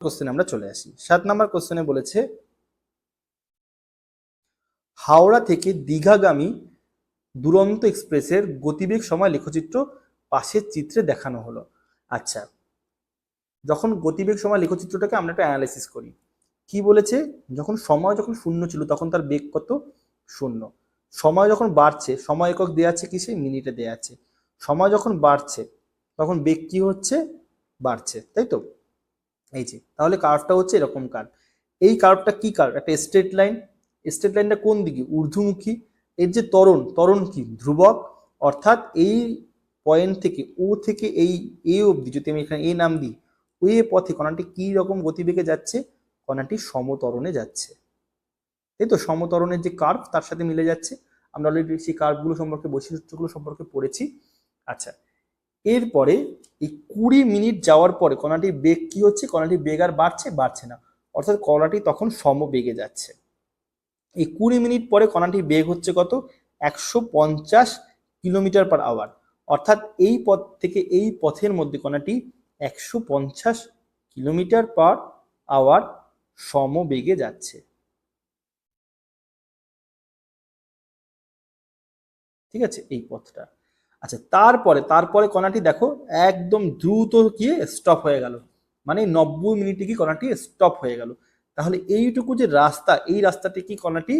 কোশ্চেনে আমরা চলে আসি। সাত নাম্বার কোশ্চেনে বলেছে, হাওড়া থেকে দীঘাগামী দুরন্ত এক্সপ্রেসের গতিবেগ সময় লেখচিত্র পাশের চিত্রে দেখানো হলো। আচ্ছা যখন গতিবেগ সময় লেখচিত্রটাকে আমরা একটা অ্যানালাইসিস করি, কি বলেছে? যখন সময় যখন শূন্য ছিল তখন তার বেগ কত? শূন্য। সময় যখন বাড়ছে, সময় একক দেওয়া আছে কিসে? মিনিটে দেওয়া আছে। সময় যখন বাড়ছে, তখন বেগ কি হচ্ছে? বাড়ছে, তাই তো? এই যে, তাহলে কার্ভটা হচ্ছে এরকম কার্ভ এই কার্ভটা কি কার্ভ একটা স্ট্রেট লাইন স্ট্রেট লাইনটা কোন দিকে? ঊর্ধ্বমুখী। এর যে ত্বরণ ত্বরণ কি? ধ্রুবক। অর্থাৎ এই পয়েন্ট থেকে ও থেকে এই এ অবধি, যদি আমি এখানে এ নাম দিই ওই পথে কণাটি কি রকম গতিবেগে যাচ্ছে? কণাটি সমতরণে যাচ্ছে। তাই তো? সমতরণের যে কার্ভ তার সাথে মিলে যাচ্ছে। আমরা অলরেডি সেই কার্ভগুলো সম্পর্কে, বৈশিষ্ট্যগুলো সম্পর্কে পড়েছি। আচ্ছা এরপরে এই কুড়ি মিনিট যাওয়ার পরে কণাটির বেগ কি হচ্ছে? কণাটির বেগ আর বাড়ছে? বাড়ছে না। অর্থাৎ কণাটি তখন সম বেগে যাচ্ছে। এই কুড়ি মিনিট পরে কণাটির বেগ হচ্ছে কত? একশো পঞ্চাশ কিলোমিটার পার আওয়ার। অর্থাৎ এই পথ থেকে এই পথের মধ্যে কণাটি একশো পঞ্চাশ কিলোমিটার পার আওয়ার সমবেগে যাচ্ছে। ঠিক আছে? এই পথটা। আচ্ছা তারপরে তারপরে কণাটি দেখো, একদম দ্রুত গিয়ে স্টপ হয়ে গেল। মানে নব্বই মিনিটে কি কণাটি স্টপ হয়ে গেল। তাহলে এইটুকু যে রাস্তা, এই রাস্তাটি কি কণাটি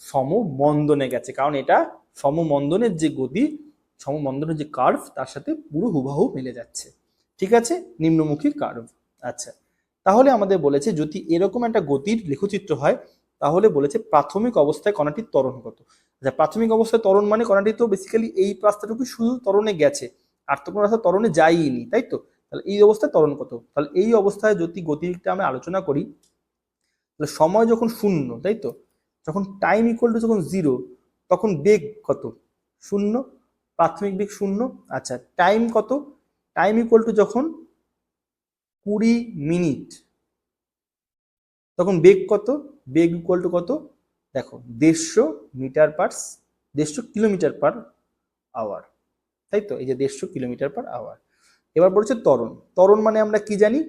সমমন্দনে গেছে। কারণ এটা সমমন্দনের যে গতি সমমন্দনের যে কার্ভ তার সাথে পুরো হুবাহু মিলে যাচ্ছে। ঠিক আছে? নিম্নমুখী কার্ভ আচ্ছা তাহলে আমাদের বলেছে, যদি এরকম একটা গতির লেখচিত্র হয়, তাহলে বলেছে প্রাথমিক অবস্থায় কণাটির ত্বরণ কত? আচ্ছা প্রাথমিক অবস্থায় ত্বরণ মানে কণাটি তো বেসিক্যালি এই রাস্তাটুকু শুধু ত্বরণে গেছে। আর তো কোনো রাস্তা ত্বরণে যায়নি তাই তো? তাহলে এই অবস্থায় ত্বরণ কত? তাহলে এই অবস্থায় যদি গতিটা আমরা আলোচনা করি, তাহলে সময় যখন শূন্য, তাই তো? যখন টাইম ইকুয়াল টু যখন জিরো তখন বেগ কত? শূন্য, প্রাথমিক বেগ শূন্য আচ্ছা টাইম কত? টাইম ইকুয়াল টু যখন কুড়ি মিনিট, তখন বেগ কত? বেগ ইকুয়াল টু কত? দেখো, দেড়শো মিটার পার দেড়শো কিলোমিটার পার আওয়ার তাই তো? এই যে দেড়শো কিলোমিটার পার আওয়ার এবার বলছে ত্বরণ। ত্বরণ মানে আমরা কি জানি?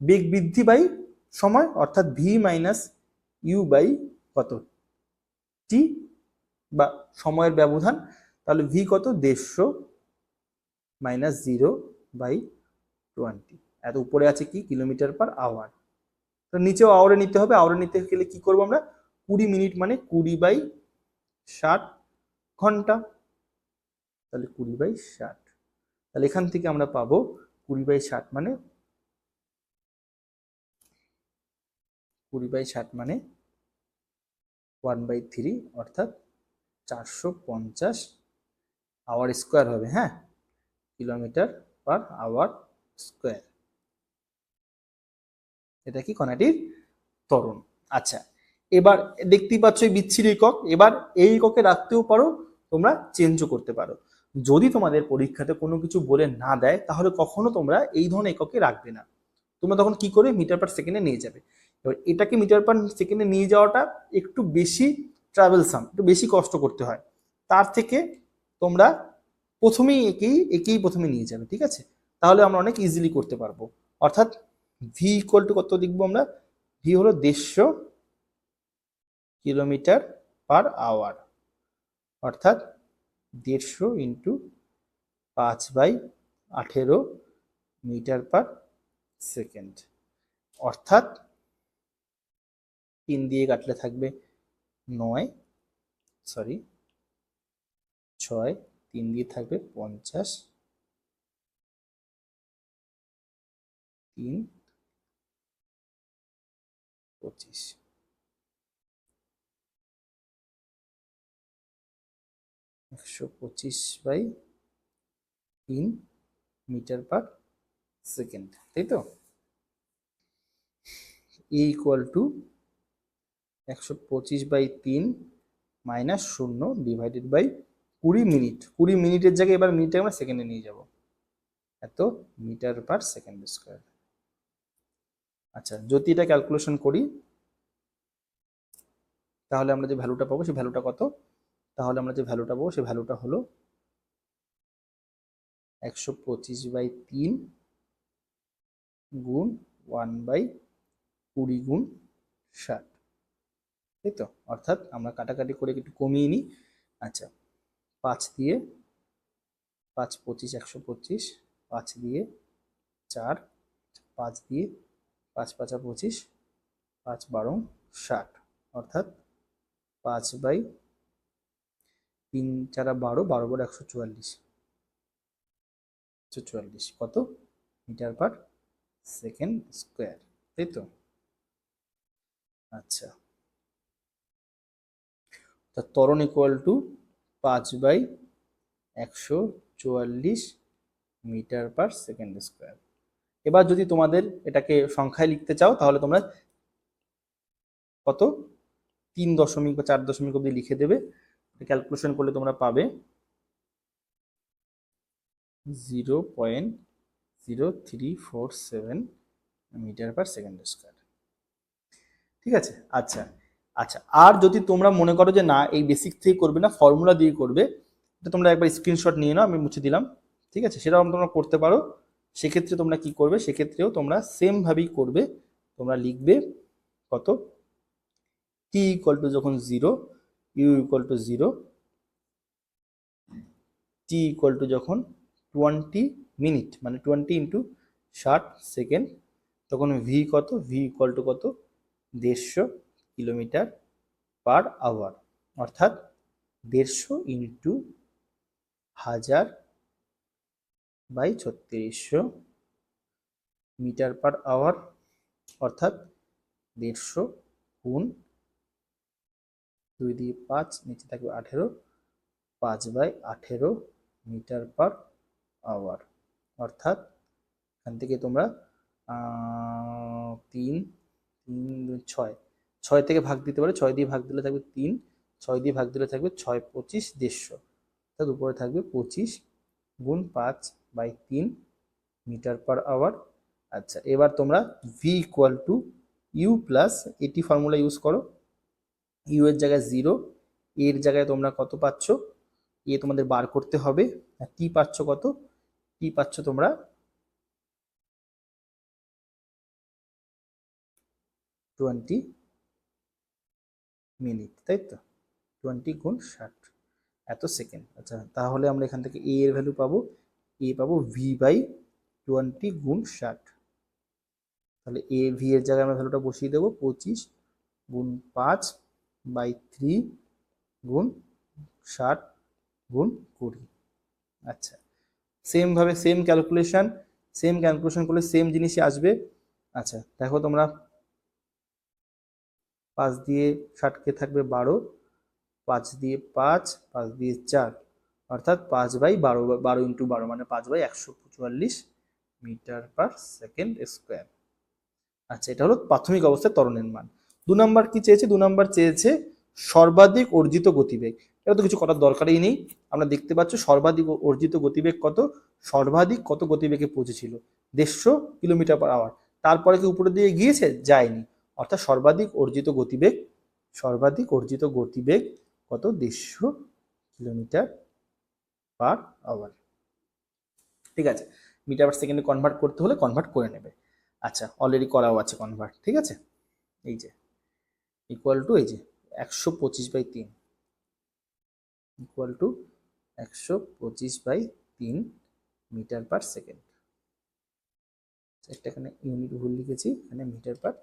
বেগ বৃদ্ধি বাই সময়, অর্থাৎ ভি মাইনাস ইউ বাই কত? টি বা সময়ের ব্যবধান। তাহলে ভি কত? দেড়শো মাইনাস জিরো বাই টোয়েন্টি এত উপরে আছে কি? কিলোমিটার পার আওয়ার তো নিচেও আওয়ারে নিতে হবে। আওয়ারে নিতে গেলে কি করব আমরা? কুড়ি মিনিট মানে কুড়ি বাই ষাট ঘণ্টা। তাহলে কুড়ি বাই ষাট। তাহলে এখান থেকে আমরা পাবো কুড়ি বাই ষাট মানে কুড়ি বাই ষাট মানে ওয়ান বাই থ্রি অর্থাৎ চারশো পঞ্চাশ আওয়ার স্কোয়ার হবে হ্যাঁ? কিলোমিটার পার আওয়ার স্কোয়ার এটা কি কণাটির ত্বরণ আচ্ছা এবার দেখতেই পাচ্ছ এই বিচ্ছিরি একক। এবার এই এককে রাখতেও পারো, তোমরা চেঞ্জও করতে পারো। যদি তোমাদের পরীক্ষাতে কোনো কিছু বলে না দেয়, তাহলে কখনো তোমরা এই ধরনের এককে রাখবে না। তোমরা তখন কি করে মিটার পার সেকেন্ডে নিয়ে যাবে? এবার এটাকে মিটার পার সেকেন্ডে নিয়ে যাওয়াটা একটু বেশি ট্রাভেলসাম একটু বেশি কষ্ট করতে হয়। তার থেকে তোমরা প্রথমেই একেই একেই প্রথমে নিয়ে যাবে, ঠিক আছে? তাহলে আমরা অনেক ইজিলি করতে পারব। অর্থাৎ ভি ইকুয়াল টু কত লিখব আমরা? ভি হলো দেড়শো কিলোমিটার পার আওয়ার, অর্থাৎ দেড়শো ইন্টু পাঁচ বাই আঠেরো মিটার পার সেকেন্ড। অর্থাৎ তিন দিয়ে কাটলে থাকবে নয়, সরি, ছয়, তিন দিয়ে থাকবে পঞ্চাশ, তিন, পঁচিশ। একশো পঁচিশ বাই তিন মিটার পার সেকেন্ড, তাই তো? ইকুয়াল টু একশো পঁচিশ বাই তিন মাইনাস শূন্য ডিভাইডেড বাই কুড়ি মিনিট। কুড়ি মিনিটের জায়গায় এবার মিনিটে আমরা সেকেন্ডে নিয়ে যাব। এত মিটার পার সেকেন্ড স্কোয়ার। আচ্ছা যদি এটা ক্যালকুলেশন করি, তাহলে আমরা যে ভ্যালুটা পাবো, সেই ভ্যালুটা কত? তাহলে আমরা যে ভ্যালুটা পাবো, সেই ভ্যালুটা হলো একশো পঁচিশ বাই তিন গুণ ওয়ান বাই কুড়ি গুণ ষাট। তাই তো? অর্থাৎ আমরা কাটাকাটি করে একটু কমিয়ে নিই। আচ্ছা পাঁচ দিয়ে পাঁচ পঁচিশ, একশো পঁচিশ, পাঁচ দিয়ে চার, পাঁচ দিয়ে পাঁচ পাঁচা পঁচিশ, পাঁচ বারো, ষাট। অর্থাৎ পাঁচ বাই তিন চারা বারো বারো বারো একশো চুয়াল্লিশ। একশো চুয়াল্লিশ। কত? মিটার পার সেকেন্ড স্কোয়ার, তাই তো? আচ্ছা। তা ত্বরণ ইকুয়াল টু পাঁচ বাই একশো চুয়াল্লিশ মিটার পার সেকেন্ড স্কোয়ার। এবার যদি তোমাদের এটাকে সংখ্যায় লিখতে চাও, তাহলে তোমরা কত? তিন দশমিক বা চার দশমিক অবধি লিখে দেবে। ক্যালকুলেশন করলে তোমরা পাবে zero point zero three four seven metre per second square ঠিক আছে? আচ্ছা আচ্ছা আর যদি তোমরা মনে করো যে না, এই বেসিক থেকে করবে না ফর্মুলা দিয়ে করবে, এটা তোমরা একবার স্ক্রিনশট নিয়ে নাও, আমি মুছে দিলাম। ঠিক আছে? সেটাও তোমরা করতে পারো। সেক্ষেত্রে তোমরা কি করবে? সেক্ষেত্রেও তোমরা সেমভাবেই করবে। তোমরা লিখবে কত? টি ইকুয়াল টু যখন zero u equal to zero t equal to যখন টোয়েন্টি মিনিট মানে টোয়েন্টি ইন্টু ষাট সেকেন্ড তখন ভি কত? ভি ইকুয়াল টু কত? দেড়শো কিলোমিটার পার আওয়ার অর্থাৎ দেড়শো ইন্টু হাজার বাই ছত্রিশশো মিটার পার আওয়ার অর্থাৎ দেড়শো গুণ দুই দিয়ে পাঁচ, নিচে থাকবে আঠেরো, পাঁচ বাই আঠেরো মিটার পার আওয়ার। অর্থাৎ এখান থেকে তোমরা তিন তিন ছয় ছয় থেকে ভাগ দিতে পারো, ছয় দিয়ে ভাগ দিলে থাকবে তিন, ছয় দিয়ে ভাগ দিলে থাকবে ছয়, পঁচিশ, দেড়শো। অর্থাৎ উপরে থাকবে পঁচিশ গুণ পাঁচ বাই তিন মিটার পার আওয়ার। আচ্ছা এবার তোমরা v equal to u plus at formula use করো। ইউ এর জায়গায় জিরো এর জায়গায় তোমরা কত পাচ্ছ? এ তোমাদের বার করতে হবে। আর টি পাচ্ছ কত? টি পাচ্ছ তোমরা টোয়েন্টি মিনিট তাই তো? টোয়েন্টি গুণ ষাট। এত সেকেন্ড আচ্ছা তাহলে আমরা এখান থেকে এ এর ভ্যালু পাবো। এ পাবো ভি বাই টোয়েন্টি গুণ ষাট। তাহলে এ ভি এর জায়গায় আমরা ভ্যালুটা বসিয়ে দেবো, পঁচিশ গুণ পাঁচ বাই থ্রি গুণ ষাট গুণ কুড়ি। আচ্ছা সেমভাবে সেম ক্যালকুলেশন সেম ক্যালকুলেশন করলে সেম জিনিসই আসবে। আচ্ছা দেখো তোমরা পাঁচ দিয়ে ষাটকে থাকবে বারো, পাঁচ দিয়ে পাঁচ পাঁচ দিয়ে চার, অর্থাৎ পাঁচ বাই বারো বারো ইন্টু বারো মানে পাঁচ বাই একশো চুয়াল্লিশ মিটার পার সেকেন্ড স্কোয়ার। আচ্ছা এটা হলো প্রাথমিক অবস্থায় ত্বরণের মান। দু নম্বর কি চেয়েছে? দু নম্বর চেয়েছে সর্বাধিক অর্জিত গতিবেগ। এটা তো কিছু করার দরকারই নেই। আমরা দেখতে পাচ্ছ সর্বাধিক অর্জিত গতিবেগ কত? সর্বাধিক কত গতিবেগে পৌঁছেছিল? দেড়শো কিলোমিটার পার আওয়ার তারপরে কি উপরে দিয়ে গিয়েছে? যায়নি। অর্থাৎ সর্বাধিক অর্জিত গতিবেগ, সর্বাধিক অর্জিত গতিবেগ কত? দেড়শো কিলোমিটার পার আওয়ার ঠিক আছে? মিটার পার সেকেন্ডে কনভার্ট করতে হলে কনভার্ট করে নেবে। আচ্ছা অলরেডি করাও আছে কনভার্ট ঠিক আছে? এই যে। ইকুয়াল টু এই যে একশো পঁচিশ বাই তিন। ইকুয়াল টু একশো পঁচিশ বাই তিন মিটার পার সেকেন্ড। একটা এখানে ইউনিট ভুল লিখেছি, এখানে মিটার পার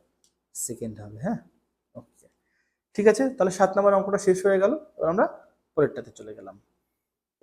সেকেন্ড হবে হ্যাঁ? ওকে ঠিক আছে, তাহলে সাত নম্বর অঙ্কটা শেষ হয়ে গেল, এবার আমরা পরেরটাতে চলে গেলাম।